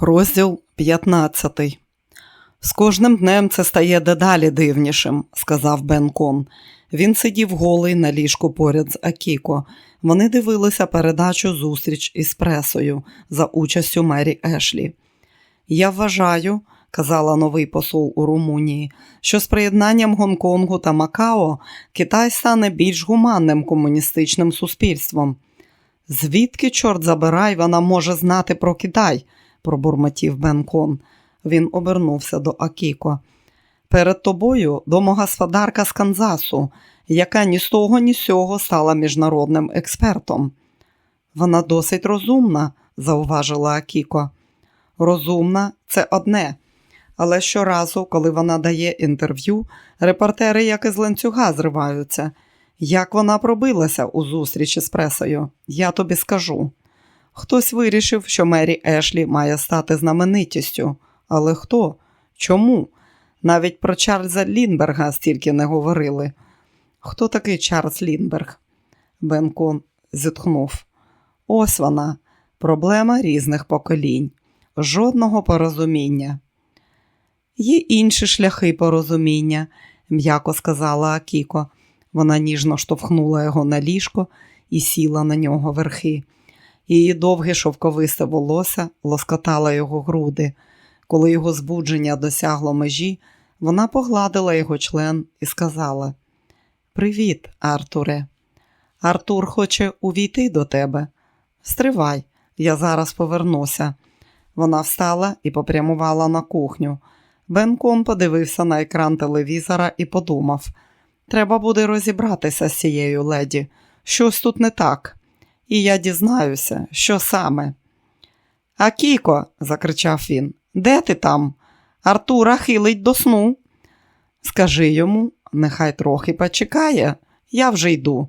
Розділ 15 З кожним днем це стає дедалі дивнішим, сказав Бен Кон. Він сидів голий на ліжку поряд з Акіко. Вони дивилися передачу зустріч із пресою за участю Мері Ешлі. Я вважаю, казала новий посол у Румунії, що з приєднанням Гонконгу та Макао Китай стане більш гуманним комуністичним суспільством. Звідки, чорт забирай, вона може знати про Китай? Пробурмотів Бенкон. Він обернувся до Акіко. Перед тобою домогосподарка з Канзасу, яка ні з того, ні з сього стала міжнародним експертом. Вона досить розумна, зауважила Акіко. Розумна це одне. Але щоразу, коли вона дає інтерв'ю, репортери як із ланцюга зриваються. Як вона пробилася у зустрічі з пресою, я тобі скажу. Хтось вирішив, що Мері Ешлі має стати знаменитістю. Але хто? Чому? Навіть про Чарльза Лінберга стільки не говорили. Хто такий Чарльз Лінберг? Бенкон зітхнув. Ось вона, проблема різних поколінь, жодного порозуміння. Є інші шляхи порозуміння, м'яко сказала Акіко. Вона ніжно штовхнула його на ліжко і сіла на нього верхи. Її довге шовковисте волосся лоскотало його груди. Коли його збудження досягло межі, вона погладила його член і сказала: Привіт, Артуре. Артур хоче увійти до тебе. Стривай, я зараз повернуся. Вона встала і попрямувала на кухню. Бенкон подивився на екран телевізора і подумав: треба буде розібратися з цією леді. Щось тут не так і я дізнаюся, що саме. Акіко, закричав він, де ти там? Артура хилить до сну. Скажи йому, нехай трохи почекає, я вже йду.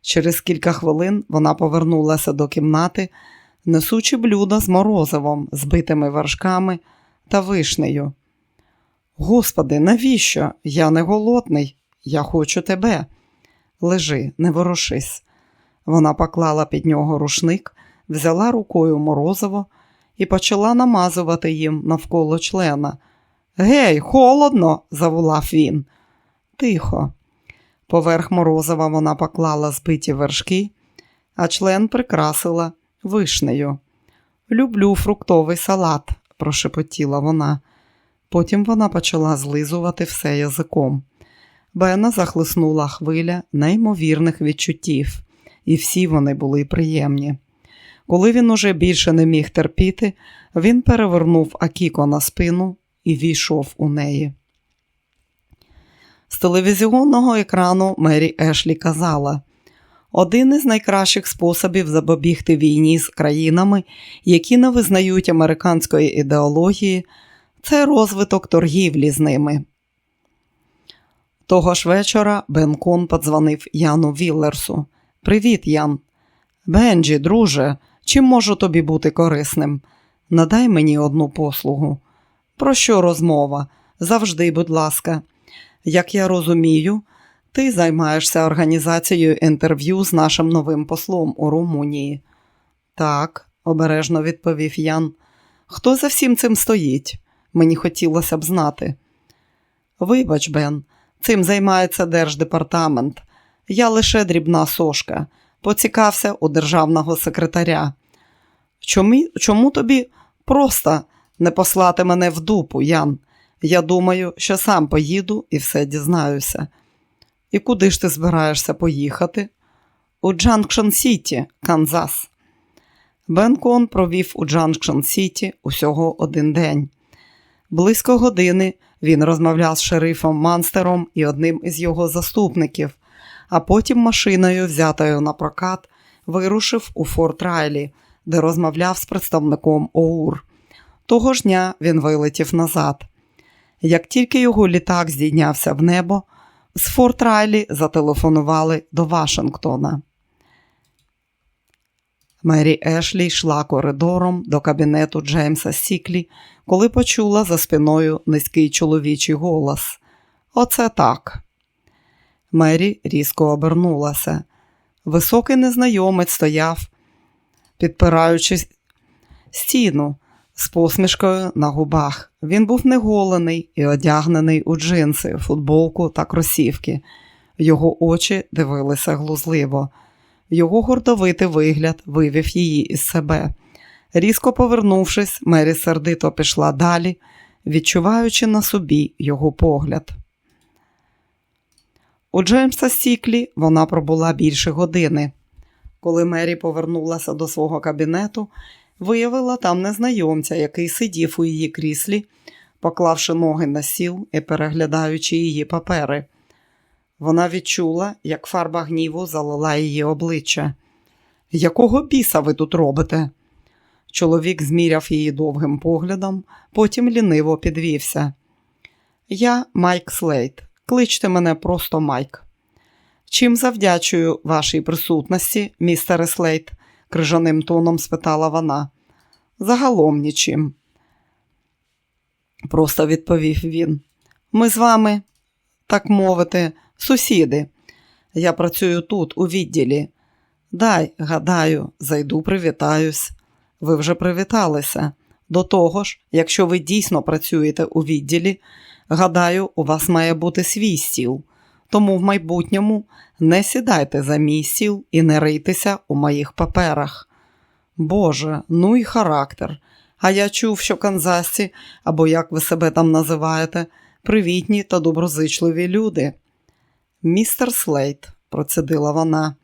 Через кілька хвилин вона повернулася до кімнати, несучи блюдо з морозивом, збитими вершками та вишнею. Господи, навіщо? Я не голодний, я хочу тебе. Лежи, не ворушись. Вона поклала під нього рушник, взяла рукою морозиво і почала намазувати їм навколо члена. Гей, холодно, заволав він. Тихо. Поверх морозива вона поклала збиті вершки, а член прикрасила вишнею. Люблю фруктовий салат, прошепотіла вона. Потім вона почала злизувати все язиком. Бена захлиснула хвиля неймовірних відчуттів і всі вони були приємні. Коли він уже більше не міг терпіти, він перевернув Акіко на спину і війшов у неї. З телевізіонного екрану Мері Ешлі казала: один із найкращих способів запобігти війні з країнами, які не визнають американської ідеології, це розвиток торгівлі з ними. Того ж вечора Бенкон подзвонив Яну Віллерсу. Привіт, Ян. Бенджі, друже, чим можу тобі бути корисним? Надай мені одну послугу. Про що розмова? Завжди, будь ласка. Як я розумію, ти займаєшся організацією інтерв'ю з нашим новим послом у Румунії. Так, обережно відповів Ян. Хто за всім цим стоїть? Мені хотілося б знати. Вибач, Бен, цим займається Держдепартамент. Я лише дрібна сошка, поцікався у державного секретаря. Чому, чому тобі просто не послати мене в дупу, Ян? Я думаю, що сам поїду і все дізнаюся. І куди ж ти збираєшся поїхати? У Джанкшн Сіті, Канзас. Бен Кон провів у Джанкшн Сіті усього один день. Близько години він розмовляв з шерифом Манстером і одним із його заступників а потім машиною, взятою на прокат, вирушив у Форт Райлі, де розмовляв з представником ОУР. Того ж дня він вилетів назад. Як тільки його літак здійнявся в небо, з Форт Райлі зателефонували до Вашингтона. Мері Ешлі йшла коридором до кабінету Джеймса Сіклі, коли почула за спиною низький чоловічий голос. Оце так. Мері різко обернулася. Високий незнайомець стояв, підпираючи стіну, з посмішкою на губах. Він був неголений і одягнений у джинси, футболку та кросівки. Його очі дивилися глузливо. Його гордовитий вигляд вивів її із себе. Різко повернувшись, Мері сердито пішла далі, відчуваючи на собі його погляд. У Джеймса Сіклі вона пробула більше години. Коли Мері повернулася до свого кабінету, виявила там незнайомця, який сидів у її кріслі, поклавши ноги на сіл і переглядаючи її папери. Вона відчула, як фарба гніву залила її обличчя. Якого біса ви тут робите? Чоловік зміряв її довгим поглядом, потім ліниво підвівся. Я Майк Слейт. Кличте мене просто Майк. Чим завдячую вашій присутності, містере Слейт? крижаним тоном спитала вона. Загалом нічим. Просто відповів він. Ми з вами, так мовити, сусіди. Я працюю тут, у відділі. Дай, гадаю, зайду, привітаюсь. Ви вже привіталися. До того ж, якщо ви дійсно працюєте у відділі, гадаю, у вас має бути свій стіл. Тому в майбутньому не сідайте за мій стіл і не riйтеся у моїх паперах. Боже, ну і характер. А я чув, що канзасці, або як ви себе там називаєте, привітні та доброзичливі люди. Містер Слейт, процедила вона,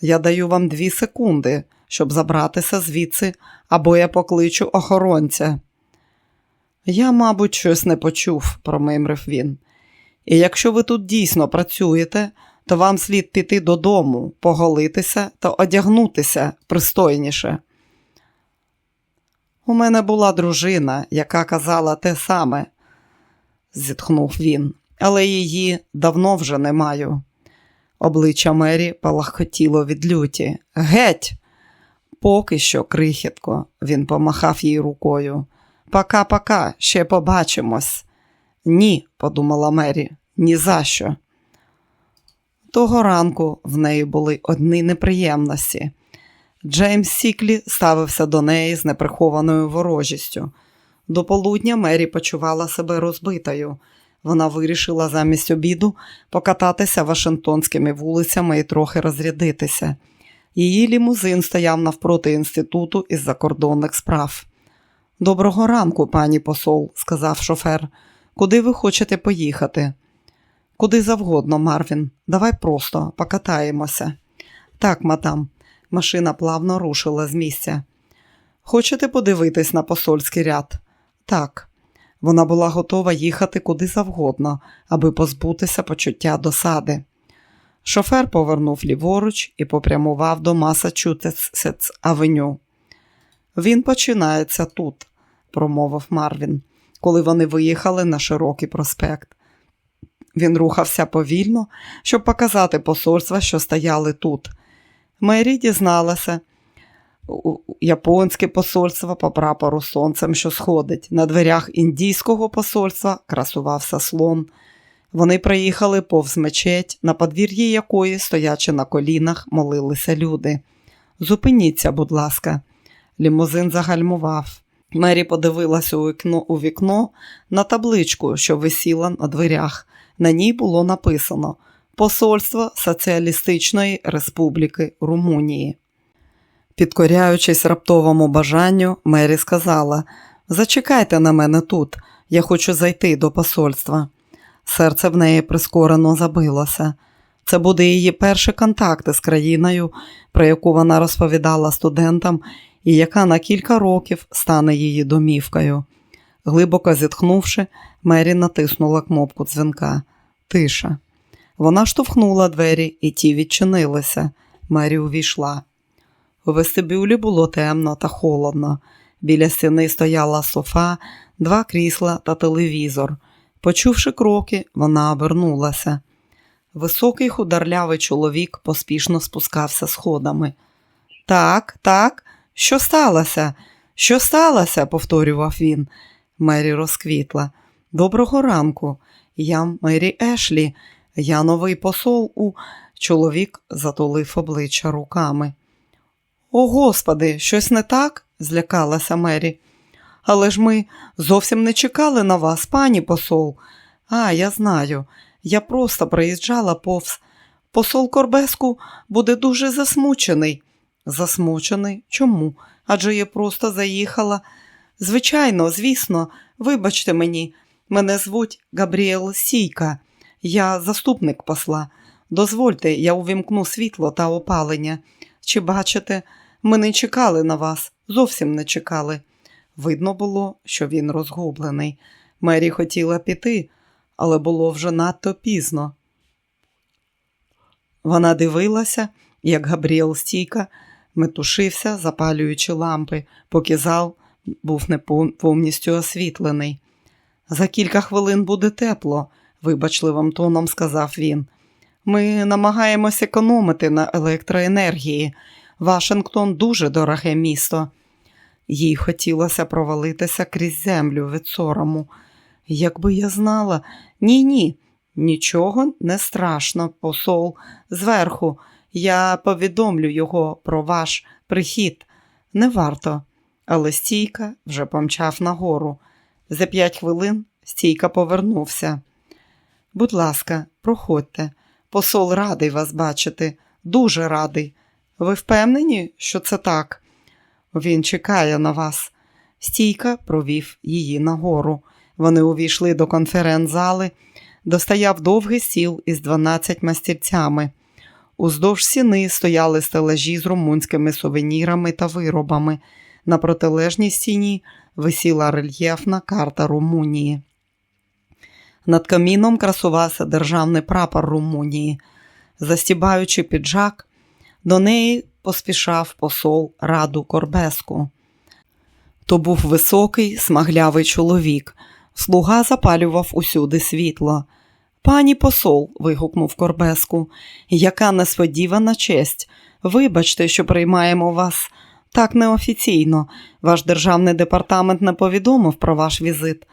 я даю вам дві секунди, щоб забратися звідси, або я покличу охоронця. Я, мабуть, щось не почув, промимрив він. І якщо ви тут дійсно працюєте, то вам слід піти додому, поголитися та одягнутися пристойніше. У мене була дружина, яка казала те саме, зітхнув він, але її давно вже не маю. Обличчя Мері палахотіло від люті. Геть! Поки що, крихітко, він помахав їй рукою. Пока-пока, ще побачимось. Ні, подумала Мері, ні за що. Того ранку в неї були одні неприємності. Джеймс Сіклі ставився до неї з неприхованою ворожістю. До полудня Мері почувала себе розбитою. Вона вирішила замість обіду покататися Вашингтонськими вулицями і трохи розрядитися. Її лімузин стояв навпроти інституту із закордонних справ. Доброго ранку, пані посол, сказав шофер. Куди ви хочете поїхати? Куди завгодно, Марвін. Давай просто покатаємося. Так, мадам. Машина плавно рушила з місця. Хочете подивитись на посольський ряд? Так. Вона була готова їхати куди завгодно, аби позбутися почуття досади. Шофер повернув ліворуч і попрямував до Масачусетс авеню. Він починається тут, промовив Марвін, коли вони виїхали на широкий проспект. Він рухався повільно, щоб показати посольства, що стояли тут. Мері дізналася японське посольство по прапору сонцем, що сходить. На дверях індійського посольства красувався слон. Вони приїхали повз мечеть, на подвір'ї якої, стоячи на колінах, молилися люди. Зупиніться, будь ласка, лімузин загальмував. Мері подивилася у вікно, у вікно на табличку, що висіла на дверях. На ній було написано Посольство Соціалістичної Республіки Румунії. Підкоряючись раптовому бажанню, Мері сказала Зачекайте на мене тут, я хочу зайти до посольства. Серце в неї прискорено забилося. Це буде її перші контакти з країною, про яку вона розповідала студентам, і яка на кілька років стане її домівкою. Глибоко зітхнувши, Мері натиснула кнопку дзвінка. Тиша. Вона штовхнула двері, і ті відчинилися. Мері увійшла. У вестибюлі було темно та холодно. Біля стіни стояла софа, два крісла та телевізор. Почувши кроки, вона обернулася. Високий хударлявий чоловік поспішно спускався сходами. Так, так, що сталося? Що сталося? повторював він. Мері розквітла. Доброго ранку. Я Мері Ешлі, я новий посол у. Чоловік затулив обличчя руками. О, господи, щось не так? злякалася Мері. Але ж ми зовсім не чекали на вас, пані посол. А, я знаю. Я просто приїжджала повз. Посол Корбеску буде дуже засмучений. Засмучений? Чому? Адже я просто заїхала. Звичайно, звісно, вибачте мені, мене звуть Габріел Сійка. Я заступник посла. Дозвольте, я увімкну світло та опалення. Чи бачите, ми не чекали на вас, зовсім не чекали. Видно було, що він розгублений. Мері хотіла піти, але було вже надто пізно. Вона дивилася, як Габріел стійка метушився, запалюючи лампи, поки зал був не повністю освітлений. За кілька хвилин буде тепло, вибачливим тоном сказав він. Ми намагаємось економити на електроенергії. Вашингтон дуже дороге місто. Їй хотілося провалитися крізь землю від сорому. Якби я знала, ні, ні, нічого не страшно, посол. Зверху, я повідомлю його про ваш прихід. Не варто. Але стійка вже помчав нагору. За п'ять хвилин стійка повернувся. Будь ласка, проходьте. Посол радий вас бачити, дуже радий. Ви впевнені, що це так? Він чекає на вас. Стійка провів її нагору. Вони увійшли до конференц-зали, де стояв довгий стіл із 12 стільцями. Уздовж стіни стояли стелажі з румунськими сувенірами та виробами. На протилежній стіні висіла рельєфна карта Румунії. Над каміном красувався державний прапор Румунії. Застібаючи піджак, до неї поспішав посол Раду Корбеску. То був високий, смаглявий чоловік. Слуга запалював усюди світло. Пані посол, вигукнув Корбеску, яка несподівана честь. Вибачте, що приймаємо вас так неофіційно. Ваш державний департамент не повідомив про ваш візит.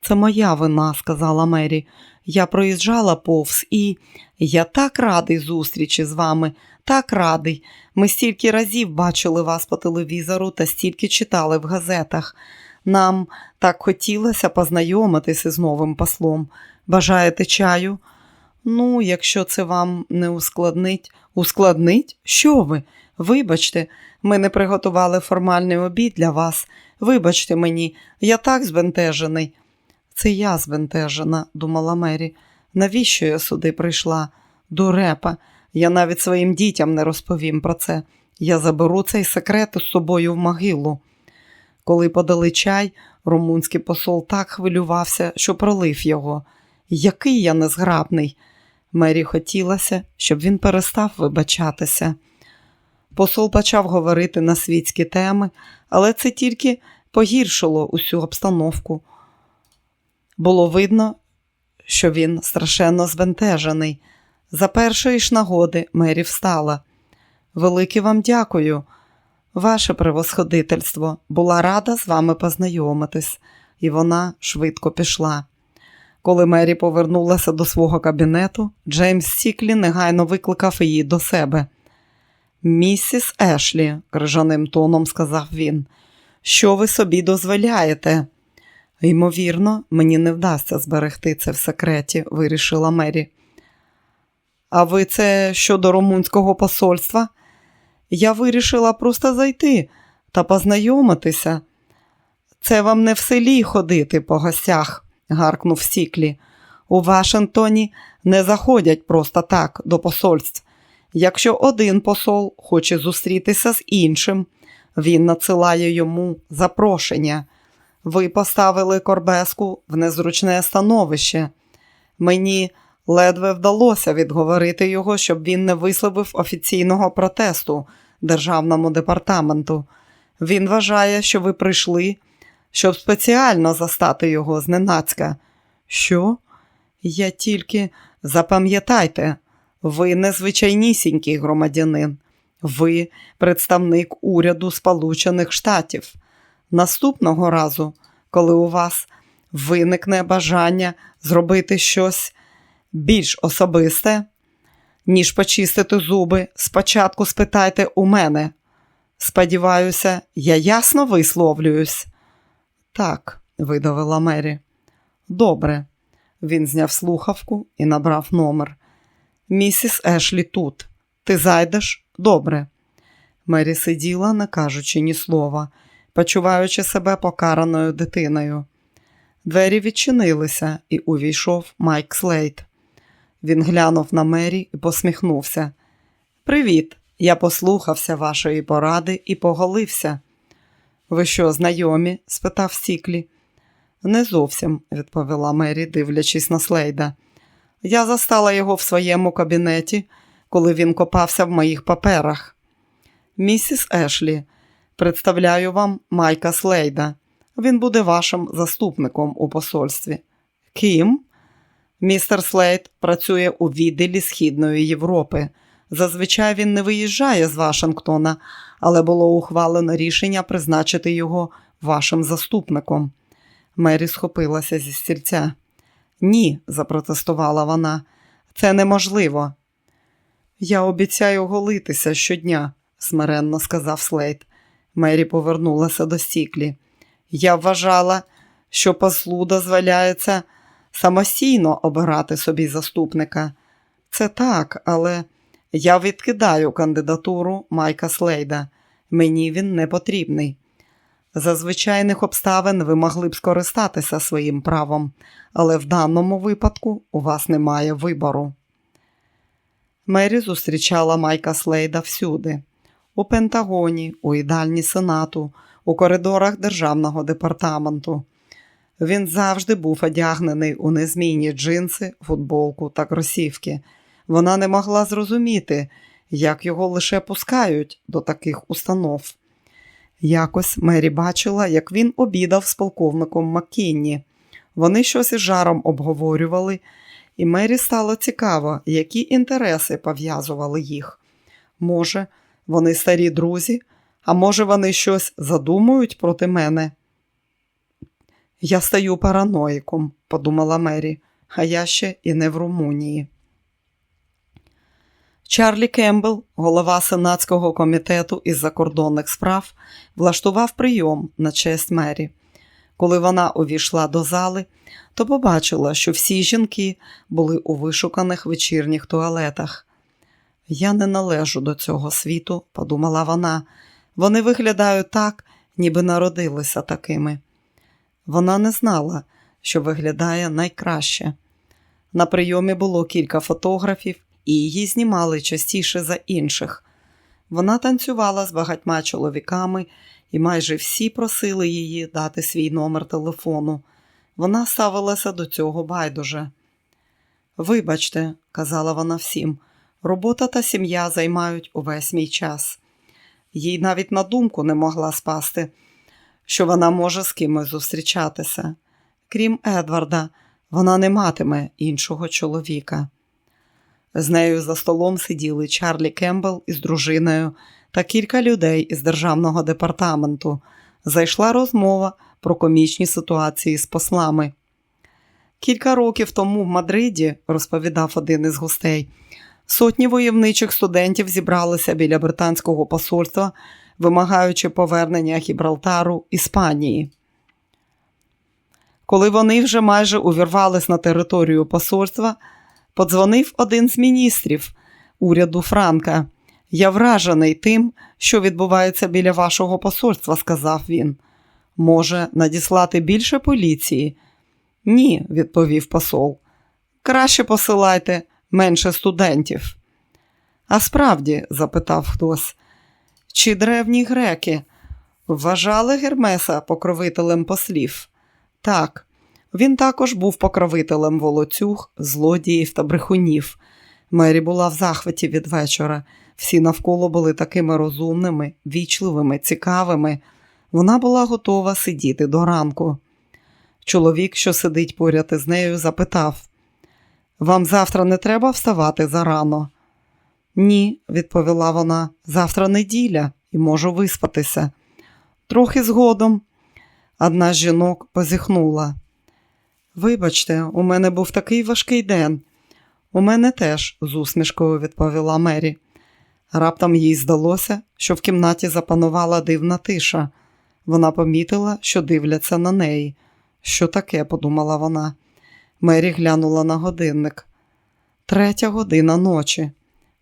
Це моя вина, сказала Мері. Я проїжджала повз і я так радий зустрічі з вами, так радий. Ми стільки разів бачили вас по телевізору та стільки читали в газетах. Нам так хотілося познайомитися з новим послом. Бажаєте чаю? Ну, якщо це вам не ускладнить. Ускладнить? Що ви? Вибачте, ми не приготували формальний обід для вас. Вибачте мені, я так збентежений. Це я збентежена, думала Мері. Навіщо я сюди прийшла? Дурепа. Я навіть своїм дітям не розповім про це. Я заберу цей секрет із собою в могилу. Коли подали чай, румунський посол так хвилювався, що пролив його. Який я незграбний. Мері хотілося, щоб він перестав вибачатися. Посол почав говорити на світські теми, але це тільки погіршило усю обстановку. Було видно, що він страшенно збентежений. За першої ж нагоди Мері встала. Велике вам дякую, ваше превосходительство. Була рада з вами познайомитись, і вона швидко пішла. Коли Мері повернулася до свого кабінету, Джеймс Сіклі негайно викликав її до себе. Місіс Ешлі, крижаним тоном сказав він, що ви собі дозволяєте? Ймовірно, мені не вдасться зберегти це в секреті, вирішила Мері. А ви це щодо румунського посольства? Я вирішила просто зайти та познайомитися. Це вам не в селі ходити по гостях, гаркнув Сіклі. У Вашингтоні не заходять просто так до посольств. Якщо один посол хоче зустрітися з іншим, він надсилає йому запрошення. Ви поставили Корбеску в незручне становище. Мені ледве вдалося відговорити його, щоб він не висловив офіційного протесту державному департаменту. Він вважає, що ви прийшли, щоб спеціально застати його зненацька. Що? Я тільки запам'ятайте, ви незвичайнісінький громадянин, ви представник уряду Сполучених Штатів. Наступного разу, коли у вас виникне бажання зробити щось більш особисте, ніж почистити зуби, спочатку спитайте у мене. Сподіваюся, я ясно висловлююсь. Так, видавила Мері. Добре. Він зняв слухавку і набрав номер. Місіс Ешлі тут. Ти зайдеш? Добре. Мері сиділа, не кажучи ні слова, почуваючи себе покараною дитиною. Двері відчинилися, і увійшов Майк Слейт. Він глянув на Мері і посміхнувся. Привіт, я послухався вашої поради і поголився. Ви що, знайомі? спитав Сіклі. Не зовсім, відповіла Мері, дивлячись на Слейда. Я застала його в своєму кабінеті, коли він копався в моїх паперах. Місіс Ешлі, представляю вам Майка Слейда. Він буде вашим заступником у посольстві. Ким? Містер Слейд працює у відділі Східної Європи. Зазвичай він не виїжджає з Вашингтона, але було ухвалено рішення призначити його вашим заступником. Мері схопилася зі стільця. Ні, запротестувала вона, це неможливо. Я обіцяю голитися щодня, смиренно сказав Слейд. Мері повернулася до стіклі. Я вважала, що послу дозволяється самостійно обирати собі заступника. Це так, але я відкидаю кандидатуру Майка Слейда. Мені він не потрібний. За звичайних обставин ви могли б скористатися своїм правом, але в даному випадку у вас немає вибору. Мері зустрічала Майка Слейда всюди у Пентагоні, у їдальні Сенату, у коридорах Державного департаменту. Він завжди був одягнений у незмінні джинси, футболку та кросівки. Вона не могла зрозуміти, як його лише пускають до таких установ. Якось Мері бачила, як він обідав з полковником Маккінні. Вони щось із жаром обговорювали, і Мері стало цікаво, які інтереси пов'язували їх. Може, вони старі друзі, а може, вони щось задумують проти мене? Я стаю параноїком, подумала Мері, а я ще і не в Румунії. Чарлі Кембл, голова Сенатського комітету із закордонних справ, влаштував прийом на честь Мері. Коли вона увійшла до зали, то побачила, що всі жінки були у вишуканих вечірніх туалетах. Я не належу до цього світу, подумала вона. Вони виглядають так, ніби народилися такими. Вона не знала, що виглядає найкраще. На прийомі було кілька фотографів, і її знімали частіше за інших. Вона танцювала з багатьма чоловіками, і майже всі просили її дати свій номер телефону. Вона ставилася до цього байдуже. Вибачте, казала вона всім, робота та сім'я займають увесь мій час. Їй навіть на думку не могла спасти, що вона може з кимось зустрічатися. Крім Едварда, вона не матиме іншого чоловіка. З нею за столом сиділи Чарлі Кембл із дружиною та кілька людей із державного департаменту. Зайшла розмова про комічні ситуації з послами. Кілька років тому в Мадриді, розповідав один із гостей, сотні войовничих студентів зібралися біля британського посольства, вимагаючи повернення Гібралтару Іспанії. Коли вони вже майже увірвались на територію посольства, подзвонив один з міністрів уряду Франка. Я вражений тим, що відбувається біля вашого посольства, сказав він. Може, надіслати більше поліції? Ні, відповів посол. Краще посилайте менше студентів. А справді, запитав хтось, чи древні греки вважали Гермеса покровителем послів? Так, він також був покровителем волоцюг, злодіїв та брехунів. Мері була в захваті від вечора. Всі навколо були такими розумними, вічливими, цікавими. Вона була готова сидіти до ранку. Чоловік, що сидить поряд із нею, запитав: Вам завтра не треба вставати зарано? Ні, відповіла вона, завтра неділя і можу виспатися. Трохи згодом. Одна з жінок позіхнула. Вибачте, у мене був такий важкий день. У мене теж, з усмішкою відповіла Мері. Раптом їй здалося, що в кімнаті запанувала дивна тиша. Вона помітила, що дивляться на неї. Що таке? подумала вона. Мері глянула на годинник. Третя година ночі.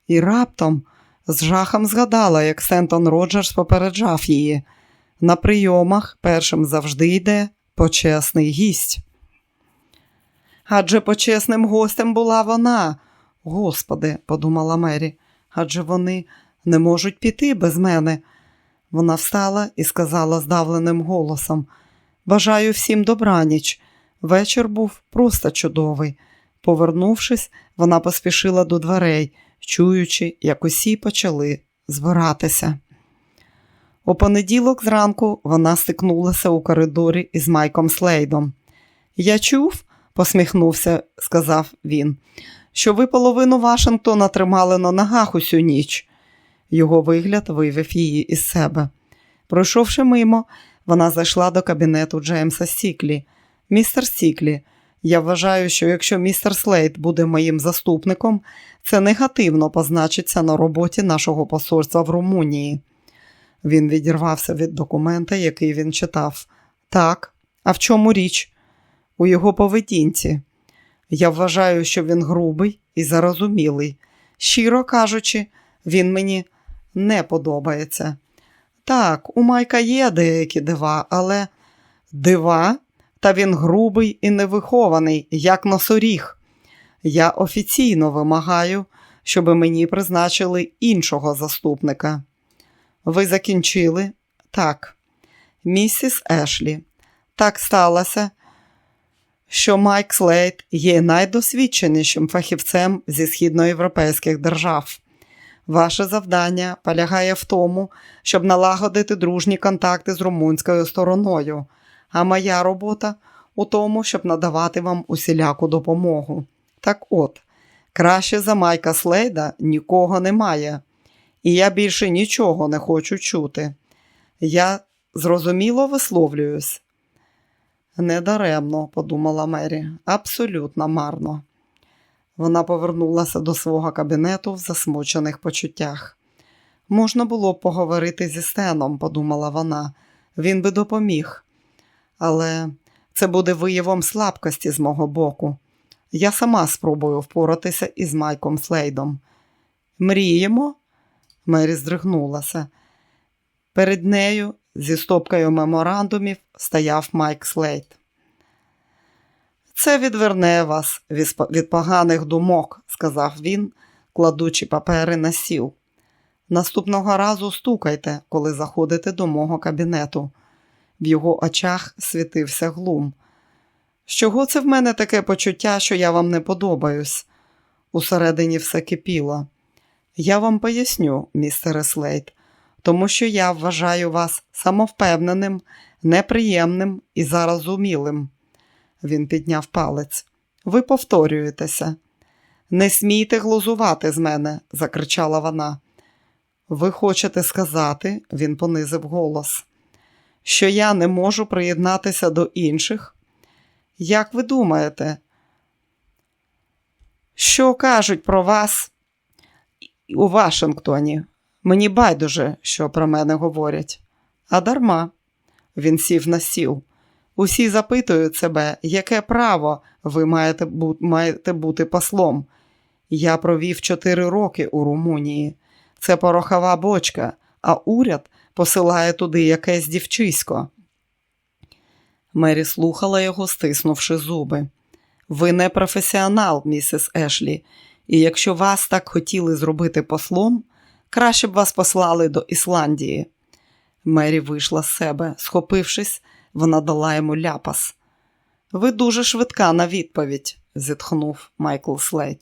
І раптом з жахом згадала, як Сентон Роджерс попереджав її. На прийомах першим завжди йде почесний гість. Адже почесним гостем була вона. Господи, подумала Мері, адже вони не можуть піти без мене. Вона встала і сказала здавленим голосом Бажаю всім добраніч. Вечір був просто чудовий. Повернувшись, вона поспішила до дверей, чуючи, як усі почали збиратися. У понеділок зранку вона стикнулася у коридорі із Майком Слейдом. Я чув, посміхнувся, сказав він, що ви половину Вашингтона тримали на ногах усю ніч. Його вигляд вивів її із себе. Пройшовши мимо, вона зайшла до кабінету Джеймса Сіклі. Містер Сіклі, я вважаю, що якщо містер Слейд буде моїм заступником, це негативно позначиться на роботі нашого посольства в Румунії. Він відірвався від документа, який він читав. Так, а в чому річ? У його поведінці. Я вважаю, що він грубий і зарозумілий. Щиро кажучи, він мені не подобається. Так, у Майка є деякі дива, але дива, та він грубий і невихований, як носоріг. Я офіційно вимагаю, щоб мені призначили іншого заступника. Ви закінчили? Так. Місіс Ешлі. Так сталося, що Майк Слейт є найдосвідченішим фахівцем зі східноєвропейських держав. Ваше завдання полягає в тому, щоб налагодити дружні контакти з румунською стороною, а моя робота у тому, щоб надавати вам усіляку допомогу. Так от, краще за Майка Слейда нікого немає, і я більше нічого не хочу чути. Я зрозуміло висловлююсь. Недаремно, подумала Мері, абсолютно марно. Вона повернулася до свого кабінету в засмучених почуттях. Можна було б поговорити зі Стеном, подумала вона, він би допоміг. Але це буде виявом слабкості з мого боку. Я сама спробую впоратися із Майком Слейдом. Мріємо? Мері здригнулася. Перед нею зі стопкою меморандумів стояв Майк Слейд. Це відверне вас від поганих думок, сказав він, кладучи папери на сіл. Наступного разу стукайте, коли заходите до мого кабінету. В його очах світився глум. З чого це в мене таке почуття, що я вам не подобаюсь? Усередині все кипіло. Я вам поясню, містере Слейд, тому що я вважаю вас самовпевненим, неприємним і зарозумілим. Він підняв палець. Ви повторюєтеся. Не смійте глузувати з мене, закричала вона. Ви хочете сказати, він понизив голос, що я не можу приєднатися до інших? Як ви думаєте? Що кажуть про вас у Вашингтоні? Мені байдуже, що про мене говорять. А дарма, він сів на сіл. Усі запитують себе, яке право ви маєте, бу маєте бути послом. Я провів чотири роки у Румунії. Це порохова бочка, а уряд посилає туди якесь дівчисько. Мері слухала його, стиснувши зуби. Ви не професіонал, місіс Ешлі, і якщо вас так хотіли зробити послом, краще б вас послали до Ісландії. Мері вийшла з себе, схопившись, вона дала йому ляпас. Ви дуже швидка на відповідь, зітхнув Майкл Слейт.